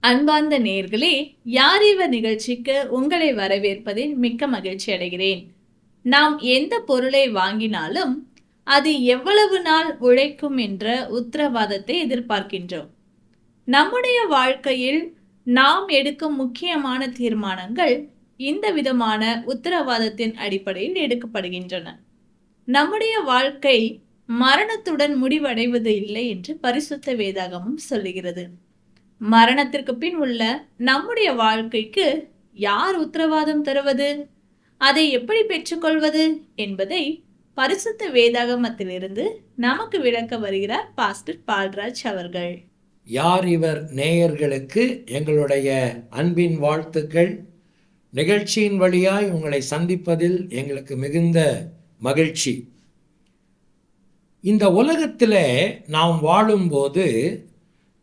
அன்பார்ந்த நேர்களே யார் இவர் நிகழ்ச்சிக்கு உங்களை வரவேற்பதில் மிக்க மகிழ்ச்சி அடைகிறேன். நாம் எந்த பொருளை வாங்கினாலும் அது எவ்வளவு நாள் உழைக்கும் என்ற உத்தரவாதத்தை எதிர்பார்க்கின்றோம். நம்முடைய வாழ்க்கையில் நாம் எடுக்கும் முக்கியமான தீர்மானங்கள் இந்த விதமான உத்தரவாதத்தின் அடிப்படையில் எடுக்கப்படுகின்றன. நம்முடைய வாழ்க்கை மரணத்துடன் முடிவடைவது இல்லை என்று பரிசுத்த வேதாகமும் சொல்லுகிறது. மரணத்திற்கு பின் உள்ள நம்முடைய வாழ்க்கைக்கு யார் உத்தரவாதம் தருவது? அதை எப்படி பெற்றுக்கொள்வது என்பதை பரிசுத்த வேதாகமத்திலிருந்து நமக்கு விளக்க வருகிறார் பாஸ்டர் பால்ராஜ் அவர்கள். யார் இவர் நேயர்களுக்கு எங்களுடைய அன்பின் வாழ்த்துக்கள். நிகழ்ச்சியின் வழியாய் உங்களை சந்திப்பதில் எங்களுக்கு மிகுந்த மகிழ்ச்சி. இந்த உலகத்தில் நாம் வாழும்போது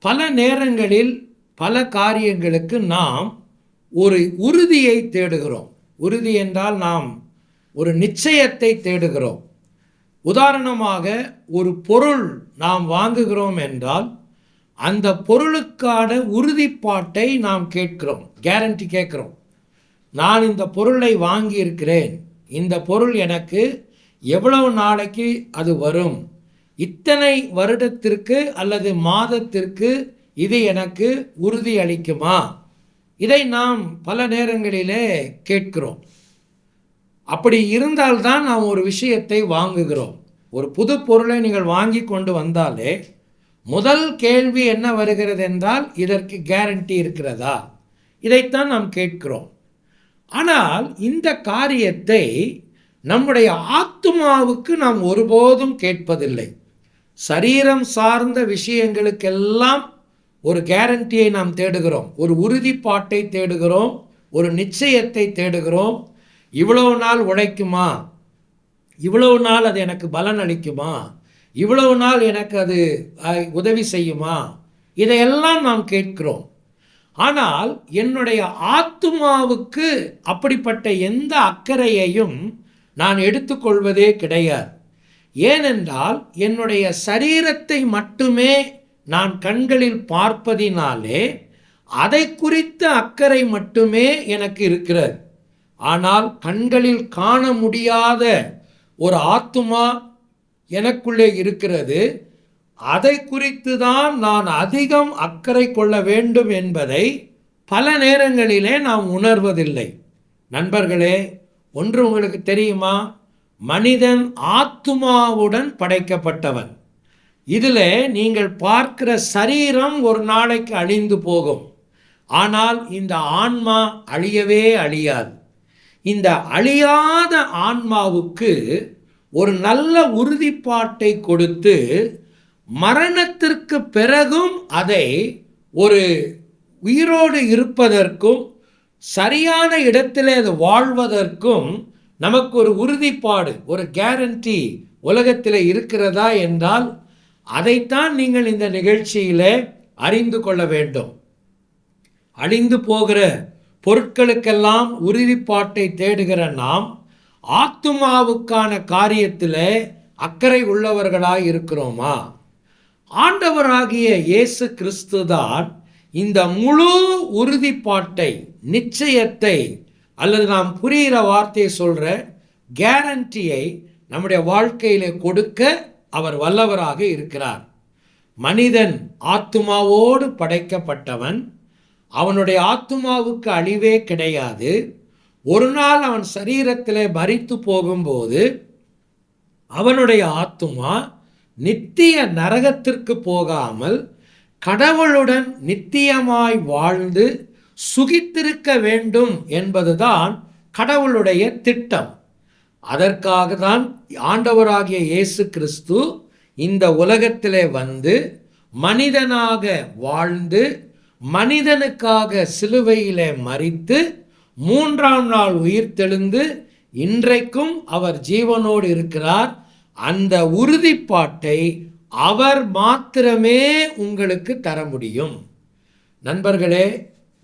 பல நேரங்களில் பல காரியங்களுக்கு நாம் ஒரு உறுதியை தேடுகிறோம். உறுதி என்றால் நாம் ஒரு நிச்சயத்தை தேடுகிறோம். உதாரணமாக ஒரு பொருள் நாம் வாங்குகிறோம் என்றால் அந்த பொருளுக்கான உறுதிப்பாட்டை நாம் கேட்கிறோம் கேரண்டி கேட்குறோம். நான் இந்த பொருளை வாங்கியிருக்கிறேன். இந்த பொருள் எனக்கு எவ்வளவு நாளைக்கு அது வரும்? இத்தனை வருடத்திற்கு அல்லது மாதத்திற்கு இது எனக்கு உறுதி அளிக்குமா? இதை நாம் பல நேரங்களிலே கேட்கிறோம். அப்படி இருந்தால்தான் நாம் ஒரு விஷயத்தை வாங்குகிறோம். ஒரு புது பொருளை நீங்கள் வாங்கி கொண்டு வந்தாலே முதல் கேள்வி என்ன வருகிறது என்றால் இதற்கு கேரண்டி இருக்கிறதா? இதைத்தான் நாம் கேட்கிறோம். ஆனால் இந்த காரியத்தை நம்முடைய ஆத்துமாவுக்கு நாம் ஒருபோதும் கேட்பதில்லை. சரீரம் சார்ந்த விஷயங்களுக்கெல்லாம் ஒரு கேரண்டியை நாம் தேடுகிறோம். ஒரு உறுதிப்பாட்டை தேடுகிறோம். ஒரு நிச்சயத்தை தேடுகிறோம். இவ்வளவு நாள் உழைக்குமா? இவ்வளவு நாள் அது எனக்கு பலன் அளிக்குமா? இவ்வளவு நாள் எனக்கு அது உதவி செய்யுமா? இதையெல்லாம் நாம் கேட்கிறோம். ஆனால் என்னுடைய ஆத்துமாவுக்கு அப்படிப்பட்ட எந்த அக்கறையையும் நான் எடுத்துக்கொள்வதே கிடையாது. ஏனென்றால் என்னுடைய சரீரத்தை மட்டுமே நான் கண்களில் பார்ப்பதினாலே அதை குறித்த அக்கறை மட்டுமே எனக்கு இருக்கிறது. ஆனால் கண்களில் காண முடியாத ஒரு ஆத்துமா எனக்குள்ளே இருக்கிறது. அதை குறித்து தான் நான் அதிகம் அக்கறை கொள்ள வேண்டும் என்பதை பல நேரங்களிலே நாம் உணர்வதில்லை. நண்பர்களே ஒன்று உங்களுக்கு தெரியுமா? மனிதன் ஆத்துமாவுடன் படைக்கப்பட்டவன். இதில் நீங்கள் பார்க்கிற சரீரம் ஒரு நாளைக்கு அழிந்து போகும். ஆனால் இந்த ஆன்மா அழியவே அழியாது. இந்த அழியாத ஆன்மாவுக்கு ஒரு நல்ல உறுதிப்பாட்டை கொடுத்து மரணத்திற்கு பிறகும் அதை ஒரு உயிரோடு இருப்பதற்கும் சரியான இடத்திலே அது வாழ்வதற்கும் நமக்கு ஒரு உறுதிப்பாடு ஒரு கேரண்டி உலகத்தில் இருக்கிறதா என்றால் அதைத்தான் நீங்கள் இந்த நிகழ்ச்சியில் அறிந்து கொள்ள வேண்டும். அழிந்து போகிற பொருட்களுக்கெல்லாம் உறுதிப்பாட்டை தேடுகிற நாம் ஆத்துமாவுக்கான காரியத்தில் அக்கறை உள்ளவர்களாக இருக்கிறோமா? ஆண்டவராகிய இயேசு கிறிஸ்து தான் இந்த முழு உறுதிப்பாட்டை நிச்சயத்தை அல்லது நாம் புரிகிற வார்த்தையை சொல்கிற கேரண்டியை நம்முடைய வாழ்க்கையிலே கொடுக்க அவர் வல்லவராக இருக்கிறார். மனிதன் ஆத்துமாவோடு படைக்கப்பட்டவன். அவனுடைய ஆத்துமாவுக்கு அழிவே கிடையாது. ஒரு நாள் அவன் சரீரத்தில் மறித்து போகும்போது அவனுடைய ஆத்துமா நித்திய நரகத்திற்கு போகாமல் கடவுளுடன் நித்தியமாய் வாழ்ந்து சுகித்திருக்க வேண்டும் என்பதுதான் கடவுளுடைய திட்டம். அதற்காக தான் ஆண்டவராகிய இயேசு கிறிஸ்து இந்த உலகத்திலே வந்து மனிதனாக வாழ்ந்து மனிதனுக்காக சிலுவையிலே மறித்து மூன்றாம் நாள் உயிர் தெழுந்து இன்றைக்கும் அவர் ஜீவனோடு இருக்கிறார். அந்த உறுதிப்பாட்டை அவர் மாத்திரமே உங்களுக்கு தர முடியும். நண்பர்களே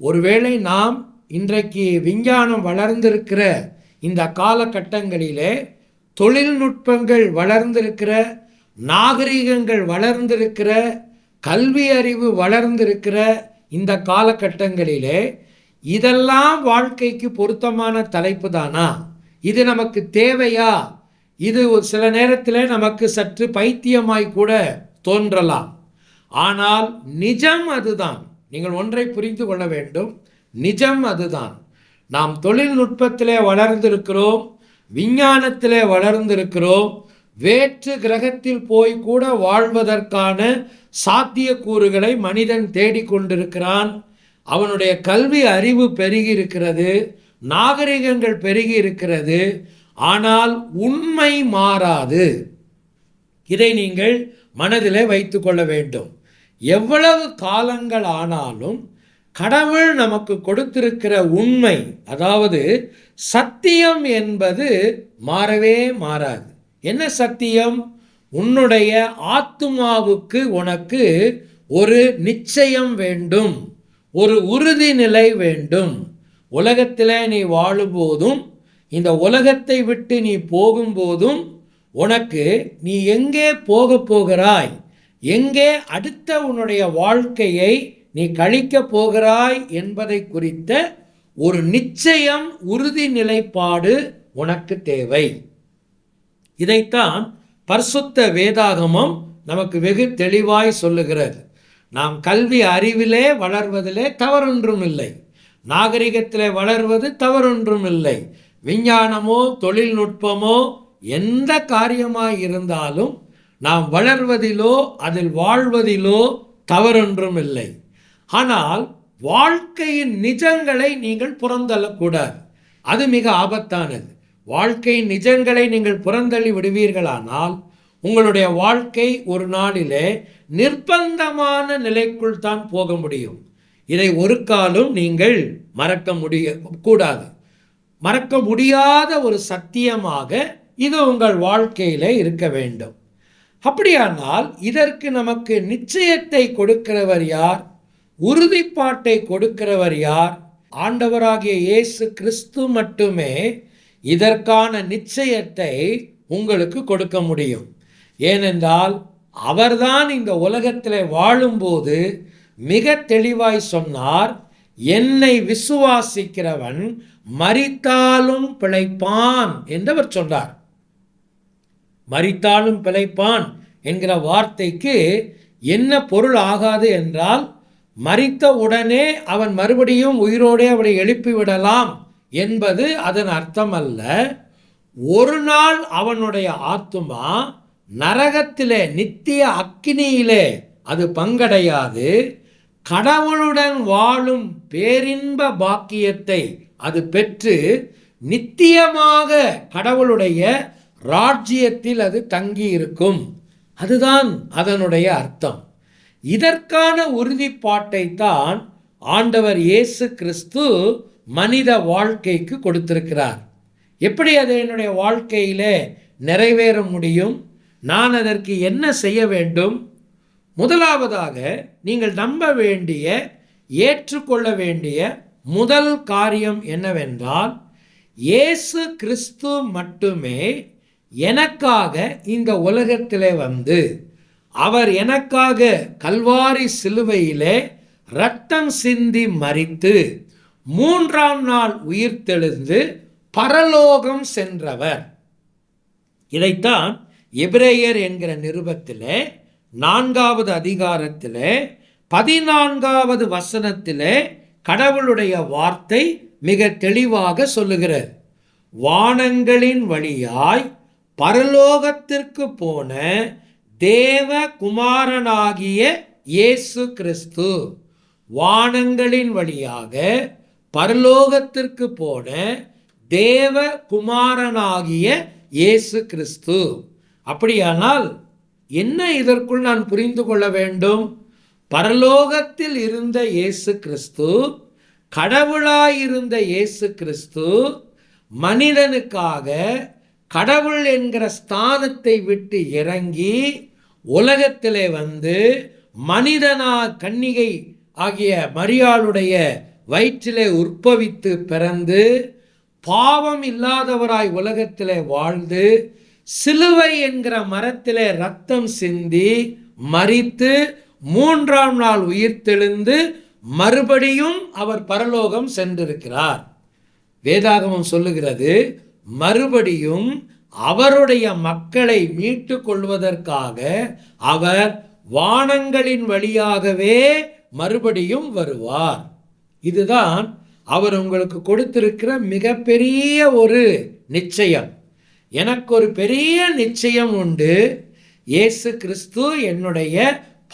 ஒருவேளை நாம் இன்றைக்கு விஞ்ஞானம் வளர்ந்திருக்கிற இந்த காலகட்டங்களிலே தொழில்நுட்பங்கள் வளர்ந்திருக்கிற நாகரிகங்கள் வளர்ந்திருக்கிற கல்வி அறிவு வளர்ந்திருக்கிற இந்த காலகட்டங்களிலே இதெல்லாம் வாழ்க்கைக்கு பொருத்தமான தலைப்பு தானா? இது நமக்கு தேவையா? இது ஒரு சில நேரத்தில் நமக்கு சற்று பைத்தியமாய் கூட தோன்றலாம். ஆனால் நிஜம் அதுதான். நீங்கள் ஒன்றை புரிந்து கொள்ள வேண்டும். நிஜம் அதுதான். நாம் தொழில்நுட்பத்திலே வளர்ந்திருக்கிறோம் விஞ்ஞானத்திலே வளர்ந்திருக்கிறோம் வேற்று கிரகத்தில் போய் கூட வாழ்வதற்கான சாத்தியக்கூறுகளை மனிதன் தேடிக்கொண்டிருக்கிறான் அவனுடைய கல்வி அறிவு பெருகி இருக்கிறது நாகரிகங்கள் பெருகி இருக்கிறது ஆனால் உண்மை மாறாது. இதை நீங்கள் மனதிலே வைத்துக்கொள்ள வேண்டும். எவ்வளவு காலங்கள் ஆனாலும் கடவுள் நமக்கு கொடுத்திருக்கிற உண்மை அதாவது சத்தியம் என்பது மாறவே மாறாது. என்ன சத்தியம்? உன்னுடைய ஆத்துமாவுக்கு உனக்கு ஒரு நிச்சயம் வேண்டும் ஒரு உறுதிநிலை வேண்டும். உலகத்தில் நீ வாழும்போதும் இந்த உலகத்தை விட்டு நீ போகும்போதும் உனக்கு நீ எங்கே போக போகிறாய்? எங்கே அடுத்த உன்னுடைய வாழ்க்கையை நீ கழிக்கப் போகிறாய் என்பதை குறித்த ஒரு நிச்சயம் உறுதி நிலைப்பாடு உனக்கு தேவை. இதைத்தான் பரிசுத்த வேதாகமம் நமக்கு வெகு தெளிவாய் சொல்லுகிறது. நாம் கல்வி அறிவிலே வளர்வதிலே தவறொன்றும் இல்லை. நாகரிகத்திலே வளர்வது தவறொன்றும் இல்லை. விஞ்ஞானமோ தொழில்நுட்பமோ எந்த காரியமாக இருந்தாலும் நாம் வளர்வதிலோ அதில் வாழ்வதிலோ தவறொன்றும் இல்லை. ஆனால் வாழ்க்கையின் நிஜங்களை நீங்கள் புறந்தள்ளக்கூடாது. அது மிக ஆபத்தானது. வாழ்க்கையின் நிஜங்களை நீங்கள் புறந்தள்ளி விடுவீர்களானால் உங்களுடைய வாழ்க்கை ஒரு நாளிலே நிர்பந்தமான நிலைக்குள் தான் போக முடியும். இதை ஒரு காலம் நீங்கள் மறக்க முடிய கூடாது. மறக்க முடியாத ஒரு சத்தியமாக இது உங்கள் வாழ்க்கையிலே இருக்க வேண்டும். அப்படியானால் இதற்கு நமக்கு நிச்சயத்தை கொடுக்கிறவர் யார்? உறுதிப்பாட்டை கொடுக்கிறவர் யார்? ஆண்டவராகிய இயேசு கிறிஸ்து மட்டுமே இதற்கான நிச்சயத்தை உங்களுக்கு கொடுக்க முடியும். ஏனென்றால் அவர்தான் இந்த உலகத்தில் வாழும்போது மிக தெளிவாய் சொன்னார் என்னை விசுவாசிக்கிறவன் மறித்தாலும் பிழைப்பான் என்றவர் சொன்னார். மறித்தாலும் பிழைப்பான் என்கிற வார்த்தைக்கு என்ன பொருள் ஆகாது என்றால் மறித்த உடனே அவன் மறுபடியும் உயிரோடே அவனை எழுப்பிவிடலாம் என்பது அதன் அர்த்தம் அல்ல ஒரு நாள் அவனுடைய ஆத்துமா நரகத்திலே நித்திய அக்கினியிலே அது பங்கடையாது. கடவுளுடன் வாழும் பேரின்ப பாக்கியத்தை அது பெற்று நித்தியமாக கடவுளுடைய ராஜ்யத்தில் அது தங்கி இருக்கும் அதுதான் அதனுடைய அர்த்தம். இதற்கான உறுதிப்பாட்டை தான் ஆண்டவர் இயேசு கிறிஸ்து மனித வாழ்க்கைக்கு கொடுத்திருக்கிறார். எப்படி அது என்னுடைய வாழ்க்கையிலே நிறைவேற முடியும்? நான் அதற்கு என்ன செய்ய வேண்டும்? முதலாவதாக நீங்கள் நம்ப வேண்டிய ஏற்றுக்கொள்ள வேண்டிய முதல் காரியம் என்னவென்றால் இயேசு கிறிஸ்து மட்டுமே எனக்காக இந்த உலகத்திலே வந்து அவர் எனக்காக கல்வாரி சிலுவையிலே ரத்தம் சிந்தி மறித்து மூன்றாம் நாள் உயிர்த்தெழுந்து பரலோகம் சென்றவர். இதைத்தான் எபிரேயர் என்கிற நிருபத்திலே நான்காவது அதிகாரத்திலே பதினான்காவது வசனத்திலே கடவுளுடைய வார்த்தை மிக தெளிவாக சொல்லுகிறது. வானங்களின் வழியாய் பரலோகத்திற்கு போன தேவ குமாரனாகிய இயேசு கிறிஸ்து வானங்களின் வழியாக பரலோகத்திற்கு போன தேவ குமாரனாகிய இயேசு கிறிஸ்து. அப்படியானால் என்ன இதற்குள் நான் புரிந்து கொள்ள வேண்டும்? பரலோகத்தில் இருந்த இயேசு கிறிஸ்து கடவுளாயிருந்த இயேசு கிறிஸ்து மனிதனுக்காக கடவுள் என்கிற ஸ்தானத்தை விட்டு இறங்கி உலகத்திலே வந்து மனிதனா கன்னிகை ஆகிய மரியாளுடைய வயிற்றிலே உற்பவித்து பிறந்து பாவம் இல்லாதவராய் உலகத்திலே வாழ்ந்து சிலுவை என்கிற மரத்திலே ரத்தம் சிந்தி மரித்து மூன்றாம் நாள் உயிர்த்தெழுந்து மறுபடியும் அவர் பரலோகம் சென்றிருக்கிறார். வேதாகமம் சொல்லுகிறது மறுபடியும் அவருடைய மக்களை மீட்டு கொள்வதற்காக அவர் வானங்களின் வழியாகவே மறுபடியும் வருவார். இதுதான் அவர் உங்களுக்கு கொடுத்திருக்கிற மிகப்பெரிய ஒரு நிச்சயம். எனக்கு ஒரு பெரிய நிச்சயம் உண்டு. இயேசு கிறிஸ்து என்னுடைய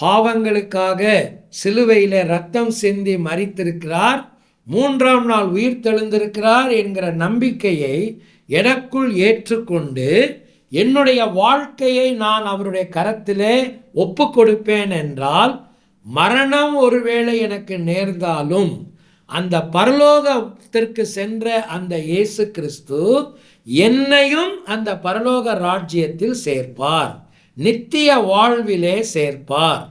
பாவங்களுக்காக சிலுவையில் ரத்தம் சிந்தி மறித்திருக்கிறார் மூன்றாம் நாள் உயிர் தெழுந்திருக்கிறார் என்கிற நம்பிக்கையை எனக்குள் ஏற்றுக்கொண்டு என்னுடைய வாழ்க்கையை நான் அவருடைய கரத்திலே ஒப்பு கொடுப்பேன் என்றால் மரணம் ஒருவேளை எனக்கு நேர்ந்தாலும் அந்த பரலோகத்திற்கு சென்ற அந்த இயேசு கிறிஸ்து என்னையும் அந்த பரலோக ராஜ்யத்தில் சேர்ப்பார். நித்திய வாழ்விலே சேர்ப்பார்.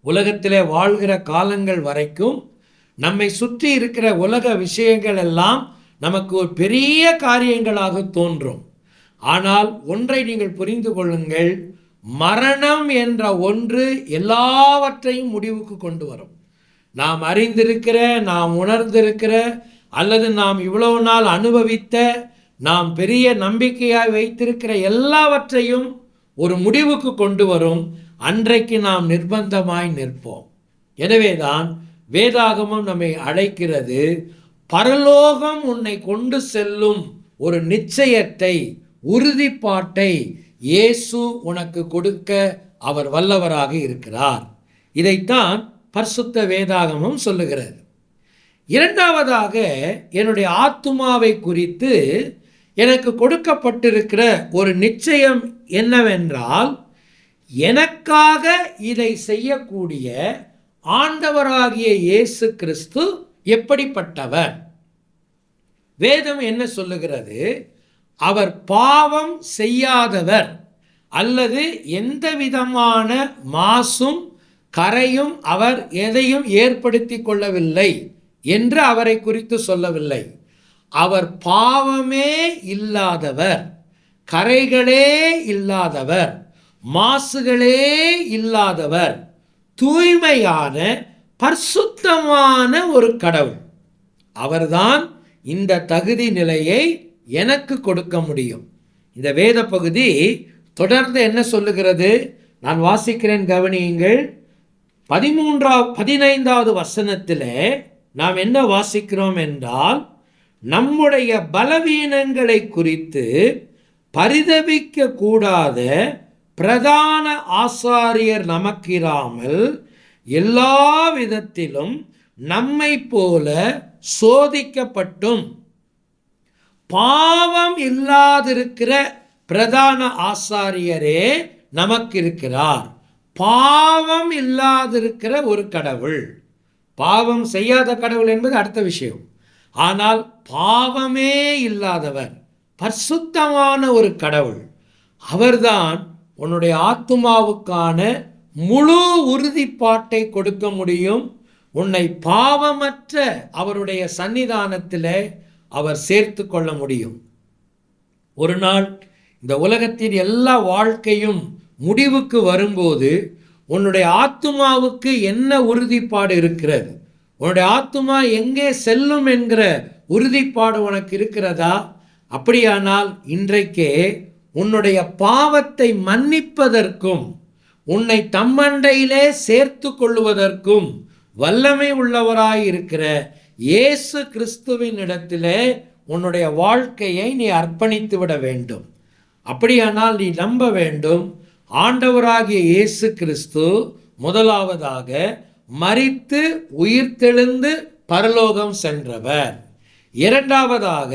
உலகத்திலே வாழ்கிற காலங்கள் வரைக்கும் நம்மை சுற்றி இருக்கிற உலக விஷயங்கள் எல்லாம் நமக்கு ஒரு பெரிய காரியங்களாக தோன்றும். ஆனால் ஒன்றை நீங்கள் புரிந்து கொள்ளுங்கள். மரணம் என்ற ஒன்று எல்லாவற்றையும் முடிவுக்கு கொண்டு வரும். நாம் அறிந்திருக்கிற நாம் உணர்ந்திருக்கிற அல்லது நாம் இவ்வளவு நாள் அனுபவித்த நாம் பெரிய நம்பிக்கையாய் வைத்திருக்கிற எல்லாவற்றையும் ஒரு முடிவுக்கு கொண்டு வரும். அன்றைக்கு நாம் நிர்பந்தமாய் நிற்போம். எனவேதான் வேதாகமம் நம்மை அழைக்கிறது. பரலோகம் உன்னை கொண்டு செல்லும் ஒரு நிச்சயத்தை உறுதிப்பாட்டை இயேசு உனக்கு கொடுக்க அவர் வல்லவராக இருக்கிறார். இதைத்தான் பரிசுத்த வேதாகமம் சொல்லுகிறது. இரண்டாவதாக என்னுடைய ஆத்துமாவை குறித்து எனக்கு கொடுக்கப்பட்டிருக்கிற ஒரு நிச்சயம் என்னவென்றால் எனக்காக இதை செய்யக்கூடிய ஆண்டவராகிய இயேசு கிறிஸ்து எப்படிப்பட்டவர்? வேதம் என்ன சொல்லுகிறது? அவர் பாவம் செய்யாதவர் அல்லது எந்த விதமான மாசும் கரையும் அவர் எதையும் ஏற்படுத்தி கொள்ளவில்லை என்று அவரை குறித்து சொல்லவில்லை. அவர் பாவமே இல்லாதவர் கரைகளே இல்லாதவர் மாசுகளே இல்லாதவர் தூய்மையான பரிசுத்தமான ஒரு கடவுள். அவர்தான் இந்த தகுதி நிலையை எனக்கு கொடுக்க முடியும். இந்த வேத பகுதி தொடர்ந்து என்ன சொல்லுகிறது? நான் வாசிக்கிறேன் கவனியுங்கள். பதிமூன்றாவது பதினைந்தாவது வசனத்தில் நாம் என்ன வாசிக்கிறோம் என்றால் நம்முடைய பலவீனங்களை குறித்து பரிதவிக்க கூடாத பிரதான ஆசாரியர் நமக்கிராமல் எல்லா விதத்திலும் நம்மை போல சோதிக்கப்பட்டும். பாவம் இல்லாதிருக்கிற பிரதான ஆசாரியரே நமக்கு இருக்கிறார் பாவம் இல்லாதிருக்கிற ஒரு கடவுள். பாவம் செய்யாத கடவுள் என்பது அடுத்த விஷயம். ஆனால் பாவமே இல்லாதவர் பரிசுத்தமான ஒரு கடவுள். அவர்தான் உன்னுடைய ஆத்துமாவுக்கான முழு உறுதிப்பாட்டை கொடுக்க முடியும். உன்னை பாவமற்ற அவருடைய சன்னிதானத்தில் அவர் சேர்த்து கொள்ள முடியும். ஒரு நாள் இந்த உலகத்தின் எல்லா வாழ்க்கையும் முடிவுக்கு வரும்போது உன்னுடைய ஆத்துமாவுக்கு என்ன உறுதிப்பாடு இருக்கிறது? உன்னுடைய ஆத்துமா எங்கே செல்லும் என்கிற உறுதிப்பாடு உனக்கு இருக்கிறதா? அப்படியானால் இன்றைக்கே உன்னுடைய பாவத்தை மன்னிப்பதற்கும் உன்னை தம்மண்டையிலே சேர்த்து கொள்ளுவதற்கும் வல்லமை உள்ளவராயிருக்கிற இயேசு கிறிஸ்துவின் இடத்திலே உன்னுடைய வாழ்க்கையை நீ அர்ப்பணித்து விட வேண்டும். அப்படியானால் நீ நம்ப வேண்டும் ஆண்டவராகிய இயேசு கிறிஸ்து முதலாவதாக மறித்து உயிர்த்தெழுந்து பரலோகம் சென்றவர். இரண்டாவதாக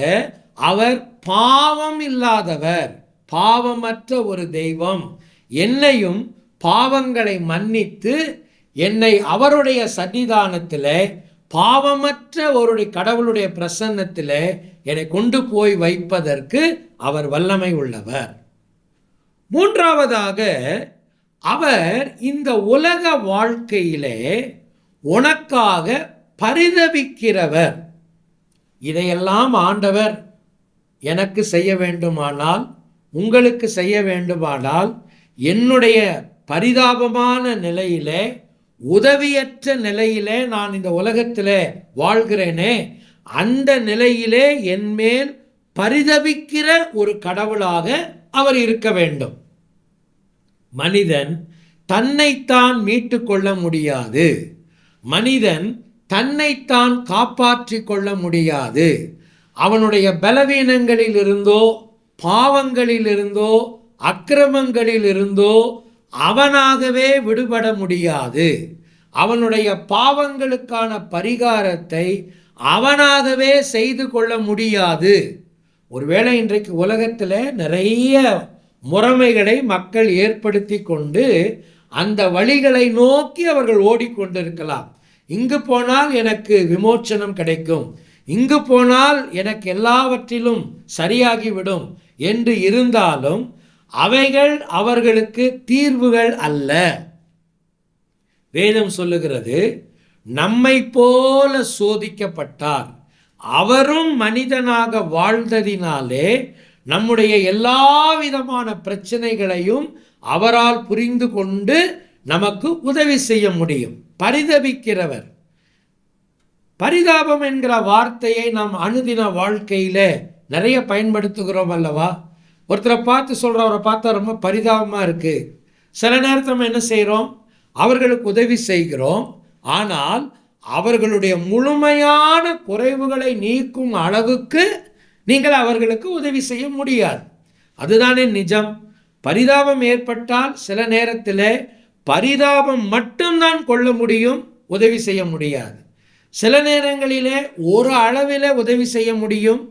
அவர் பாவம் இல்லாதவர் பாவமற்ற ஒரு தெய்வம். என்னையும் பாவங்களை மன்னித்து என்னை அவருடைய சன்னிதானத்தில் பாவமற்ற ஒரு கடவுளுடைய பிரசன்னத்தில் என்னை கொண்டு போய் வைப்பதற்கு அவர் வல்லமை உள்ளவர். மூன்றாவதாக அவர் இந்த உலக வாழ்க்கையிலே உனக்காக பரிதபிக்கிறவர். இதையெல்லாம் ஆண்டவர் எனக்கு செய்ய வேண்டுமானால் உங்களுக்கு செய்ய வேண்டுமானால் என்னுடைய பரிதாபமான நிலையிலே உதவியற்ற நிலையிலே நான் இந்த உலகத்தில் வாழ்கிறேனே அந்த நிலையிலே என்மேல் பரிதபிக்கிற ஒரு கடவுளாக அவர் இருக்க வேண்டும். மனிதன் தன்னைத்தான் மீட்டு கொள்ள முடியாது. மனிதன் தன்னைத்தான் காப்பாற்றி கொள்ள முடியாது. அவனுடைய பலவீனங்களிலிருந்தோ பாவங்களிலிருந்தோ அக்கிரமங்களிலிருந்தோ இருந்தோ அவனாகவே விடுபட முடியாது. அவனுடைய பாவங்களுக்கான பரிகாரத்தை அவனாகவே செய்து கொள்ள முடியாது. ஒருவேளை இன்றைக்கு உலகத்தில் நிறைய முறைமைகளை மக்கள் ஏற்படுத்தி கொண்டு அந்த வழிகளை நோக்கி அவர்கள் ஓடிக்கொண்டிருக்கலாம். இங்கு போனால் எனக்கு விமோச்சனம் கிடைக்கும். இங்கு போனால் எனக்கு எல்லாவற்றிலும் சரியாகிவிடும் என்று இருந்தாலும் அவைகள் அவர்களுக்கு தீர்வுகள் அல்ல. வேதம் சொல்லுகிறது நம்மை போல சோதிக்கப்பட்டார். அவரும் மனிதனாக வாழ்ந்ததினாலே நம்முடைய எல்லா விதமான பிரச்சனைகளையும் அவரால் புரிந்து கொண்டு நமக்கு உதவி செய்ய முடியும். பரிதபிக்கிறவர். பரிதாபம் என்கிற வார்த்தையை நாம் அனுதின வாழ்க்கையில நிறைய பயன்படுத்துகிறோம் அல்லவா? ஒருத்தரை பார்த்து சொல்கிறவரை பார்த்தா ரொம்ப பரிதாபமாக இருக்குது சில நேரத்தில் நம்ம என்ன செய்கிறோம் அவர்களுக்கு உதவி செய்கிறோம். ஆனால் அவர்களுடைய முழுமையான குறைவுகளை நீக்கும் அளவுக்கு நீங்கள் அவர்களுக்கு உதவி செய்ய முடியாது. அதுதானே நிஜம். பரிதாபம் ஏற்பட்டால் சில நேரத்தில் பரிதாபம் மட்டும்தான் கொள்ள முடியும் உதவி செய்ய முடியாது. சில நேரங்களிலே ஒரு அளவில் உதவி செய்ய முடியும்.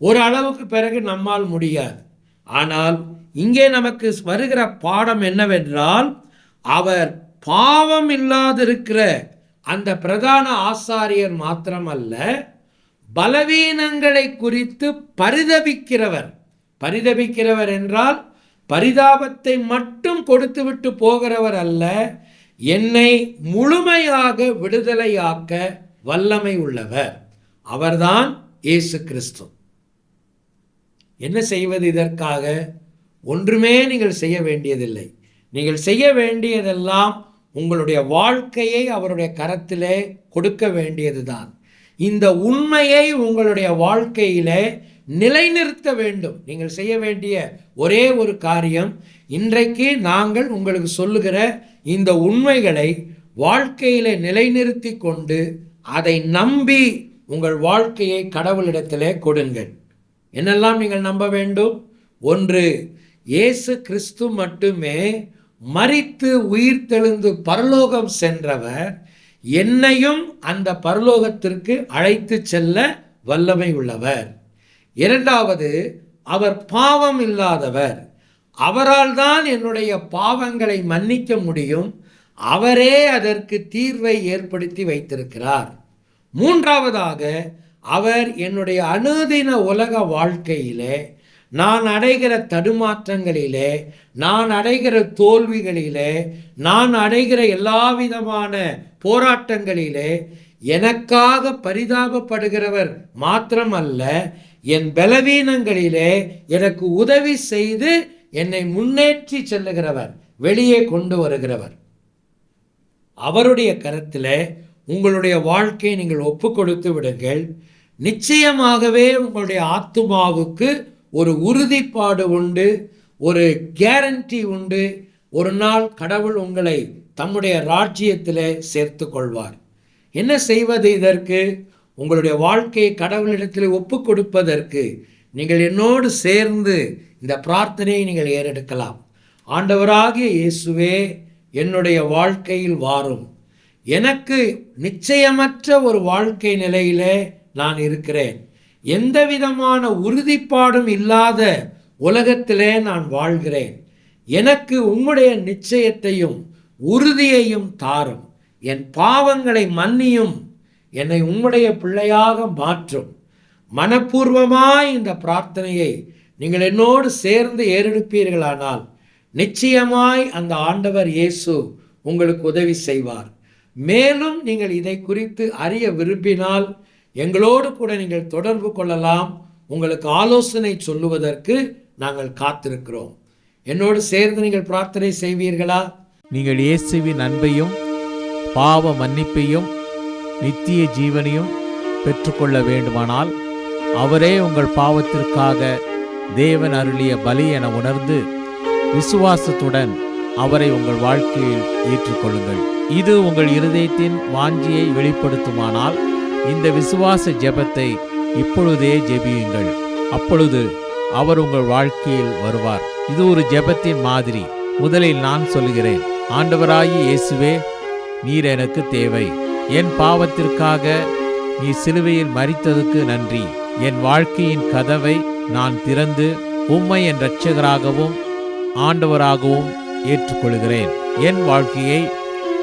ஒரு அளவுக்கு பிறகு நம்மால் முடியாது. ஆனால் இங்கே நமக்கு வருகிற பாடம் என்னவென்றால் அவர் பாவம் இல்லாதிருக்கிற அந்த பிரதான ஆசாரியர் மாத்திரமல்ல பலவீனங்களை குறித்து பரிதபிக்கிறவர். பரிதபிக்கிறவர் என்றால் பரிதாபத்தை மட்டும் கொடுத்துவிட்டு போகிறவர் அல்ல என்னை முழுமையாக விடுதலையாக்க வல்லமை உள்ளவர். அவர்தான் இயேசு கிறிஸ்து. என்ன செய்வது இதற்காக? ஒன்றுமே நீங்கள் செய்ய வேண்டியதில்லை. நீங்கள் செய்ய வேண்டியதெல்லாம் உங்களுடைய வாழ்க்கையை அவருடைய கரத்திலே கொடுக்க வேண்டியதுதான். இந்த உண்மையை உங்களுடைய வாழ்க்கையிலே நிலைநிறுத்த வேண்டும். நீங்கள் செய்ய வேண்டிய ஒரே ஒரு காரியம் இன்றைக்கு நாங்கள் உங்களுக்கு சொல்லுகிற இந்த உண்மைகளை வாழ்க்கையில் நிலைநிறுத்தி கொண்டு அதை நம்பி உங்கள் வாழ்க்கையை கடவுளிடத்திலே கொடுங்கள். என்னெல்லாம் நீங்கள் நம்ப வேண்டும்? ஒன்று இயேசு கிறிஸ்து மட்டுமே மரித்து உயிர்த்தெழுந்து பரலோகம் சென்றவர் என்னையும் அந்த பரலோகத்திற்கு அழைத்து செல்ல வல்லமை உள்ளவர். இரண்டாவது அவர் பாவம் இல்லாதவர். அவரால் தான் என்னுடைய பாவங்களை மன்னிக்க முடியும். அவரே அதற்கு தீர்வை ஏற்படுத்தி வைத்திருக்கிறார். மூன்றாவதாக அவர் என்னுடைய அனுதின உலக வாழ்க்கையிலே நான் அடைகிற தடுமாற்றங்களிலே நான் அடைகிற தோல்விகளிலே நான் அடைகிற எல்லா விதமான போராட்டங்களிலே எனக்காக பரிதாபப்படுகிறவர் மாத்திரமல்ல என் பலவீனங்களிலே எனக்கு உதவி செய்து என்னை முன்னேற்றி செல்லுகிறவர் வெளியே கொண்டு வருகிறவர். அவருடைய கருத்தில் உங்களுடைய வாழ்க்கையை நீங்கள் ஒப்பு கொடுத்து விடுங்கள். நிச்சயமாகவே உங்களுடைய ஆத்துமாவுக்கு ஒரு உறுதிப்பாடு உண்டு ஒரு கேரண்டி உண்டு. ஒரு நாள் கடவுள் உங்களை தம்முடைய ராஜ்யத்திலே சேர்த்து கொள்வார் என்ன செய்வது இதற்கு? உங்களுடைய வாழ்க்கையை கடவுளிடத்தில் ஒப்பு கொடுப்பதற்கு நீங்கள் என்னோடு சேர்ந்து இந்த பிரார்த்தனையை நீங்கள் ஏறெடுக்கலாம். ஆண்டவராகிய இயேசுவே என்னுடைய வாழ்க்கையில் வாரும். எனக்கு நிச்சயமற்ற ஒரு வாழ்க்கை நிலையிலே நான் இருக்கிறேன். எந்த விதமான உறுதிப்பாடும் இல்லாத உலகத்திலே நான் வாழ்கிறேன். எனக்கு உம்முடைய நிச்சயத்தையும் உறுதியையும் தாரும். என் பாவங்களை மன்னியும் என்னை உம்முடைய பிள்ளையாக மாற்றும். மனப்பூர்வமாய் இந்த பிரார்த்தனையை நீங்கள் என்னோடு சேர்ந்து ஏறெடுப்பீர்களானால் நிச்சயமாய் அந்த ஆண்டவர் இயேசு உங்களுக்கு உதவி செய்வார். மேலும் நீங்கள் இதை குறித்து அறிய விரும்பினால் எங்களோடு கூட நீங்கள் தொடர்பு கொள்ளலாம். உங்களுக்கு ஆலோசனை சொல்லுவதற்கு நாங்கள் காத்திருக்கிறோம். என்னோடு சேர்ந்து நீங்கள் பிரார்த்தனை செய்வீர்களா? நீங்கள் இயேசுவின் அன்பையும் பாவ மன்னிப்பையும் நித்திய ஜீவனையும் பெற்றுக்கொள்ள வேண்டுமானால் அவரே உங்கள் பாவத்திற்காக தேவன் அருளிய பலி என உணர்ந்து விசுவாசத்துடன் அவரை உங்கள் வாழ்க்கையில் ஏற்றுக்கொள்ளுங்கள். இது உங்கள் இருதயத்தின் வாஞ்சியை வெளிப்படுத்துமானால் இந்த விசுவாச ஜெபத்தை இப்பொழுதே ஜெபியுங்கள். அப்பொழுது அவர் உங்கள் வாழ்க்கையில் வருவார். இது ஒரு ஜெபத்தின் மாதிரி. முதலில் நான் சொல்கிறேன் ஆண்டவராகி இயேசுவே நீர் எனக்கு தேவை. என் பாவத்திற்காக நீ சிலுவையில் மறித்ததுக்கு நன்றி. என் வாழ்க்கையின் கதவை நான் திறந்து உம்மை என் இரட்சகராகவும் ஆண்டவராகவும் ஏற்றுக்கொள்கிறேன். என் வாழ்க்கையை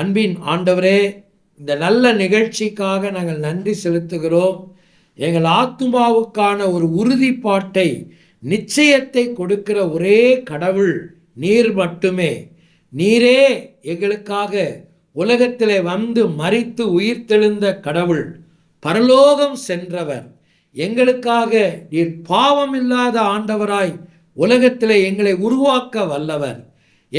அன்பின் ஆண்டவரே இந்த நல்ல நிகழ்ச்சிக்காக நாங்கள் நன்றி செலுத்துகிறோம். எங்கள் ஆத்துமாவுக்கான ஒரு உறுதிப்பாட்டை நிச்சயத்தை கொடுக்கிற ஒரே கடவுள் நீர் மட்டுமே. நீரே எங்களுக்காக உலகத்திலே வந்து மரித்து உயிர்த்தெழுந்த கடவுள் பரலோகம் சென்றவர். எங்களுக்காக நீர் பாவமில்லாத ஆண்டவராய் உலகத்திலே எங்களை உருவாக்க வல்லவர்.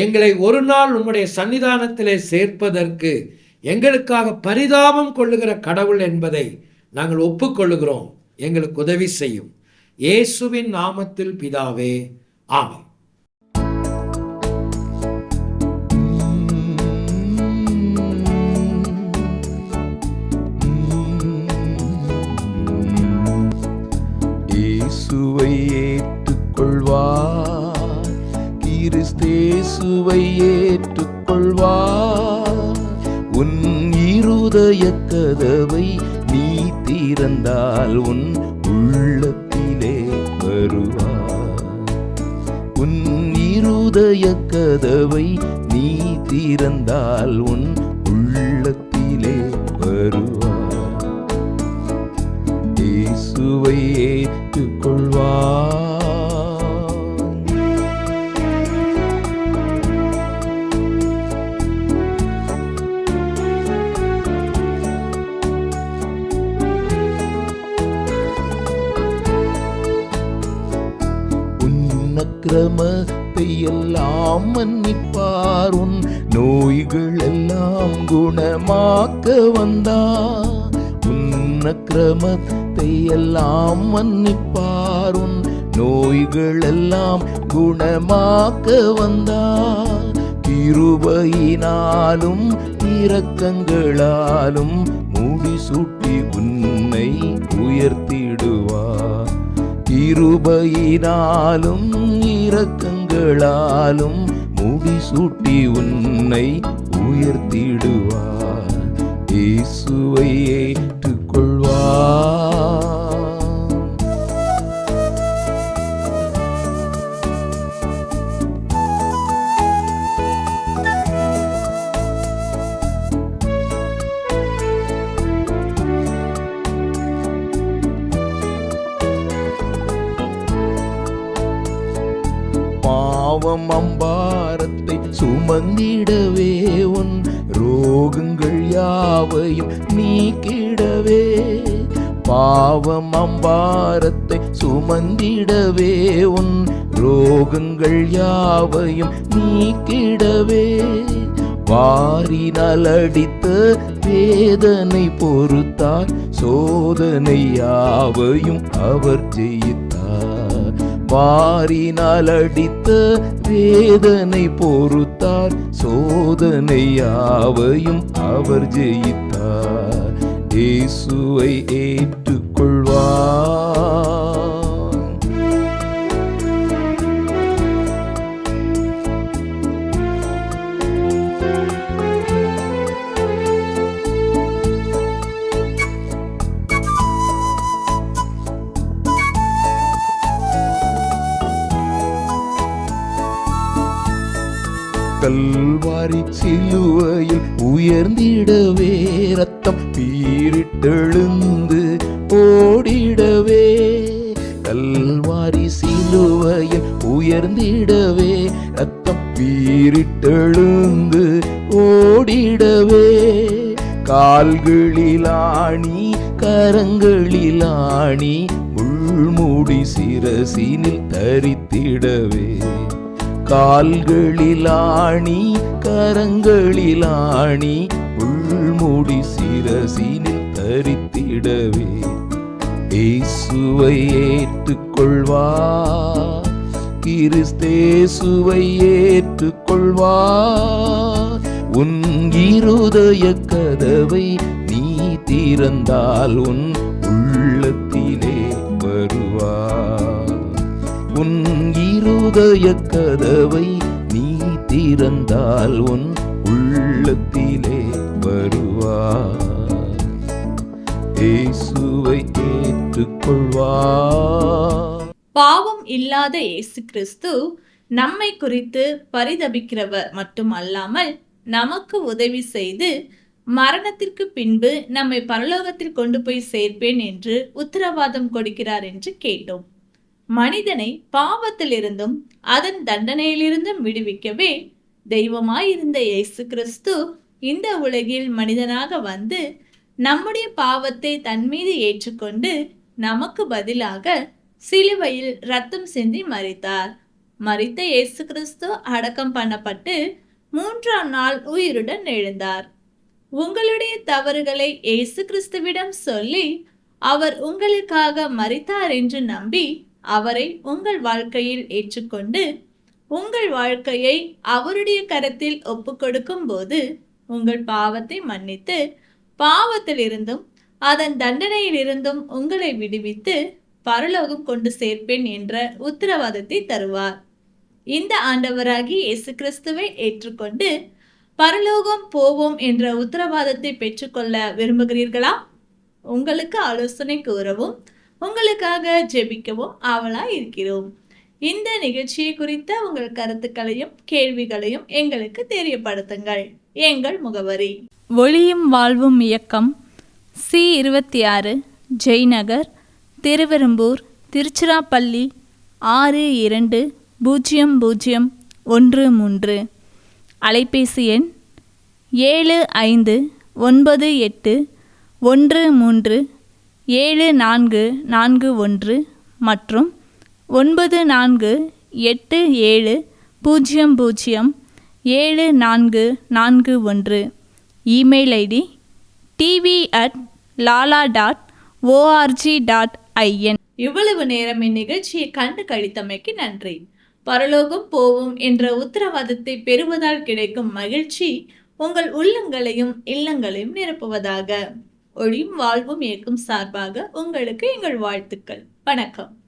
எங்களை ஒரு நாள் உம்முடைய சன்னிதானத்திலே சேர்ப்பதற்கு எங்களுக்காக பரிதாபம் கொள்ளுகிற கடவுள் என்பதை நாங்கள் ஒப்புக்கொள்ளுகிறோம். எங்களுக்கு உதவி செய்யும். இயேசுவின் நாமத்தில் பிதாவே ஆமாம் கதவை நீ திறந்தால் உன் உள்ளத்திலே வருவார் உன் இருதய கதவை நீ திறந்தால் உன் அக்கிரமத்தை எல்லாம் மன்னிப்பார். உன் நோய்கள் எல்லாம் குணமாக்க வந்தார். உன் அக்கிரமத்தை எல்லாம் மன்னிப்பார். உன் நோய்கள் எல்லாம் குணமாக்க வந்தார். கிருபையினாலும் இரக்கங்களாலும் முடிசூட்டி உன்னை உயர்த்திடுவார். கிருபையினாலும் இரக்கங்களாலும் முடிசூட்டி உன்னை உயர்த்திடுவார். இயேசுவை ஏற்றுக்கொள்வார். பாவம் அம்பாரத்தை சுமந்திடவே உன் ரோகங்கள் யாவையும் நீக்கிடவே. பாவம் அம்பாரத்தை சுமந்திடவே உன் ரோகங்கள் யாவையும் நீக்கிடவே. வாரினால் அடித்த வேதனை பொறுத்தார் சோதனை யாவையும் அவர் ஜெயித்தார் வாரினால் அடித்த வேதனை பொறுத்தார். சோதனை யாவையும் அவர் ஜெயித்தார். இயேசுவை ஏற்றுக்கொள்வார். கல்வாரி சிலுவையில் உயர்ந்திடவே ரத்தம் பீரிட்டெழுந்து ஓடிடவே. கல்வாரி சிலுவையில் உயர்ந்திடவே ரத்தம் பீரிட்டெழுந்து ஓடிடவே. கால்களிலாணி கரங்களிலாணி முள்மூடி சிரசினில் தரி கால்களிலாணி கரங்களிலாணி உள்முடி சிரசினில் தரித்திடவே. இயேசுவை ஏற்றுக்கொள்வா கிறிஸ்தேசுவை ஏற்றுக்கொள்வா. உன் இருதய கதவை நீ திறந்தால் உன் உள்ளத்திலே உதய கதவை நீ திறந்தால் உன் உள்ளத்திலே வருவார். இயேசுவை ஏற்றுக்கொள்வார். பாவம் இல்லாத இயேசு கிறிஸ்து நம்மை குறித்து பரிதபிக்கிறவர் மட்டுமல்லாமல் நமக்கு உதவி செய்து மரணத்திற்கு பின்பு நம்மை பரலோகத்தில் கொண்டு போய் சேர்ப்பேன் என்று உத்தரவாதம் கொடுக்கிறார் என்று கேட்டோம். மனிதனை பாவத்திலிருந்தும் அதன் தண்டனையிலிருந்தும் விடுவிக்கவே தெய்வமாயிருந்த இயேசு கிறிஸ்து இந்த உலகில் மனிதனாக வந்து நம்முடைய பாவத்தை தன் மீது ஏற்றுக்கொண்டு நமக்கு பதிலாக சிலுவையில் ரத்தம் சிந்தி மரித்தார். மரித்த இயேசு கிறிஸ்து அடக்கம் பண்ணப்பட்டு மூன்றாம் நாள் உயிருடன் எழுந்தார். உங்களுடைய தவறுகளை இயேசு கிறிஸ்துவிடம் சொல்லி அவர் உங்களுக்காக மறித்தார் என்று நம்பி அவரை உங்கள் வாழ்க்கையில் ஏற்றுக்கொண்டு உங்கள் வாழ்க்கையை அவருடைய கரத்தில் ஒப்புக்கொடுக்கும் போது உங்கள் பாவத்தை மன்னித்து பாவத்திலிருந்தும் அதன் தண்டனையிலிருந்தும் உங்களை விடுவித்து பரலோகம் கொண்டு சேர்ப்பேன் என்ற உத்தரவாதத்தை தருவார். இந்த ஆண்டவராகி இயேசு கிறிஸ்துவை ஏற்றுக்கொண்டு பரலோகம் போவோம் என்ற உத்தரவாதத்தை பெற்றுக்கொள்ள விரும்புகிறீர்களா? உங்களுக்கு ஆலோசனை கூறவும் உங்களுக்காக ஜெபிக்கவும் ஆவலாக இருக்கிறோம். இந்த நிகழ்ச்சியை குறித்த உங்கள் கருத்துக்களையும் கேள்விகளையும் எங்களுக்கு தெரியப்படுத்துங்கள். எங்கள் முகவரி. ஒளியும் வாழ்வும் இயக்கம் சி இருபத்தி ஆறு ஜெய்நகர் திருவெரும்பூர் திருச்சிராப்பள்ளி ஆறு இரண்டு பூஜ்ஜியம் பூஜ்ஜியம் ஒன்று மூன்று. அலைபேசி எண் ஏழு ஐந்து ஒன்பது எட்டு ஒன்று மூன்று ஏழு நான்கு நான்கு ஒன்று மற்றும் ஒன்பது நான்கு எட்டு ஏழு பூஜ்ஜியம் பூஜ்ஜியம் ஏழு நான்கு நான்கு ஒன்று. Email ID TV at Lala dot ORG dot IN. இவ்வளவு நேரம் இந்நிகழ்ச்சியை கண்டு கழித்தமைக்கு நன்றி. பரலோகம் போவோம் என்ற உத்தரவாதத்தை பெறுவதால் கிடைக்கும் மகிழ்ச்சி உங்கள் உள்ளங்களையும் இல்லங்களையும் நிரப்புவதாக. ஒளியும் வாழ்வும் ஏற்கும் சார்பாக உங்களுக்கு எங்கள் வாழ்த்துக்கள். வணக்கம்.